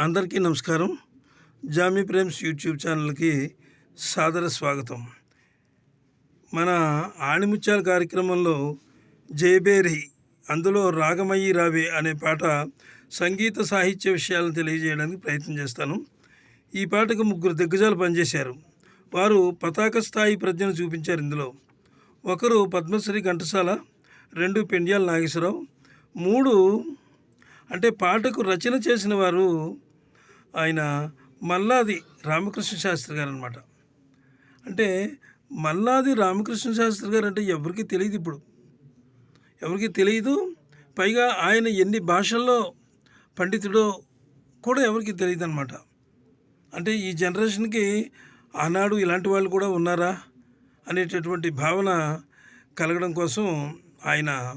అందరికీ నమస్కారం. Jamie Prem's YouTube ఛానల్కి సాదర స్వాగతం. మన ఆణిముత్యాల కార్యక్రమంలో జయబేరి అందులో రాగమయ్యి రావే అనే పాట సంగీత సాహిత్య విషయాలను తెలియజేయడానికి ప్రయత్నం చేస్తాను. ఈ పాటకు ముగ్గురు దిగ్గజాలు పనిచేశారు. వారు పతాక స్థాయి ప్రజ్ఞను చూపించారు ఇందులో. ఒకరు పద్మశ్రీ ఘంటసాల రెండు పెండ్యాల నాగేశ్వరరావు మూడు అంటే పాటకు రచన చేసిన వారు ఆయన మల్లాది రామకృష్ణ శాస్త్రి గారు అనమాట అంటే మల్లాది రామకృష్ణ శాస్త్రి గారు అంటే ఎవరికి తెలియదు ఇప్పుడు. ఎవరికి తెలియదు పైగా ఆయన ఎన్ని భాషల్లో పండితుడో కూడా ఎవరికి తెలియదు అనమాట అంటే ఈ జనరేషన్కి ఆనాడు ఇలాంటి వాళ్ళు కూడా ఉన్నారా అనేటటువంటి భావన కలగడం కోసం ఆయన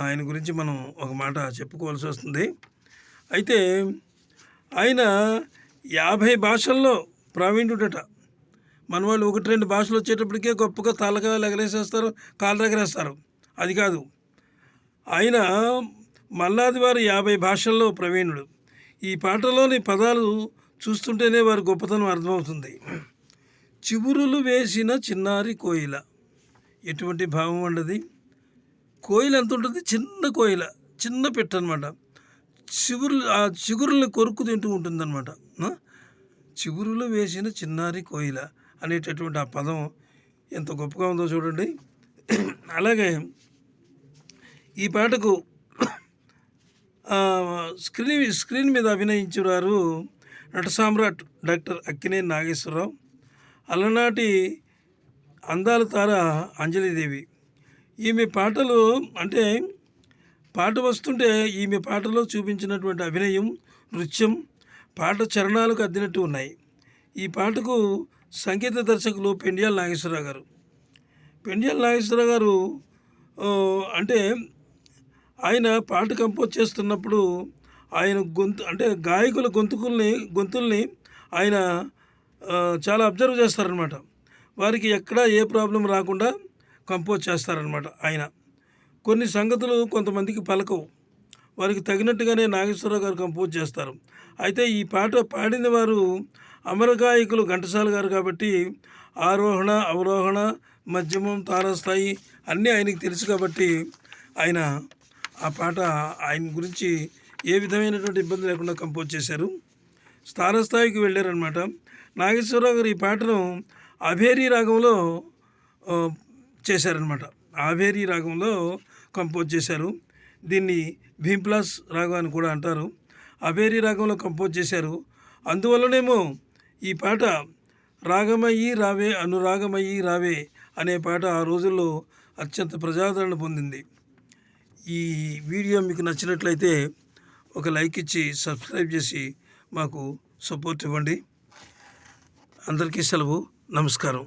ఆయన గురించి మనం ఒక మాట చెప్పుకోవాల్సి వస్తుంది. అయితే ఆయన యాభై భాషల్లో ప్రావీణ్యుడట. మన వాళ్ళు ఒకటి రెండు భాషలు వచ్చేటప్పటికే గొప్పగా తలగా ఎగరేసేస్తారు కాలు ఎగరేస్తారు అది కాదు. ఆయన మల్లాది వారు యాభై భాషల్లో ప్రవీణుడు. ఈ పాటలోని పదాలు చూస్తుంటేనే వారి గొప్పతనం అర్థమవుతుంది. చివురులు వేసిన చిన్నారి కోయిల. ఎటువంటి భావం ఉండదు? కోయిల ఎంత ఉంటుంది చిన్న కోయిల చిన్న పెట్ట అనమాట చిగురులు ఆ చిగురులు కొరుకు తింటూ ఉంటుందన్నమాట. చిగురులు వేసిన చిన్నారి కోయిల అనేటటువంటి ఆ పదం ఎంత గొప్పగా ఉందో చూడండి. అలాగే ఈ పాటకు స్క్రీన్ స్క్రీన్ మీద అభినయించారు నట సామ్రాట్ డాక్టర్ అక్కినేని నాగేశ్వరరావు. అలనాటి అందాల తార అంజలిదేవి. ఈమె పాటలు అంటే పాట వస్తుంటే ఈమె పాటలో చూపించినటువంటి అభినయం నృత్యం పాట చరణాలకు అద్దినట్టు ఉన్నాయి. ఈ పాటకు సంగీత దర్శకులు పెండియాల నాగేశ్వరరావు గారు. పెండియాల నాగేశ్వరరావు గారు అంటే ఆయన పాట కంపోజ్ చేస్తున్నప్పుడు ఆయన గొంతు అంటే గాయకుల గొంతుకుల్ని గొంతుల్ని ఆయన చాలా అబ్జర్వ్ చేస్తారనమాట వారికి ఎక్కడా ఏ ప్రాబ్లం రాకుండా కంపోజ్ చేస్తారనమాట ఆయన. కొన్ని సంగతులు కొంతమందికి పలకవు. వారికి తగినట్టుగానే నాగేశ్వరరావు గారు కంపోజ్ చేస్తారు. అయితే ఈ పాట పాడిన వారు అమరగాయకులు ఘంటసాల గారు కాబట్టి ఆరోహణ అవరోహణ మధ్యమం తారాస్థాయి అన్నీ ఆయనకి తెలుసు కాబట్టి ఆయన ఆ పాట ఆయన గురించి ఏ విధమైనటువంటి ఇబ్బంది లేకుండా కంపోజ్ చేశారు. స్థానస్థాయికి వెళ్ళారనమాట నాగేశ్వరరావు గారు ఈ పాటను అభేరీ రాగంలో చేశారనమాట ఆవేరి రాగంలో కంపోజ్ చేశారు. దీన్ని భీంప్లాస్ రాగం అని కూడా అంటారు. అభేరీ రాగంలో కంపోజ్ చేశారు. అందువల్లనేమో ఈ పాట రాగమయ్యి రావే అనురాగమయ్యి రావే అనే పాట ఆ రోజుల్లో అత్యంత ప్రజాదరణ పొందింది. ఈ వీడియో మీకు నచ్చినట్లయితే ఒక లైక్ ఇచ్చి సబ్స్క్రైబ్ చేసి మాకు సపోర్ట్ ఇవ్వండి. అందరికీ సెలవు. నమస్కారం.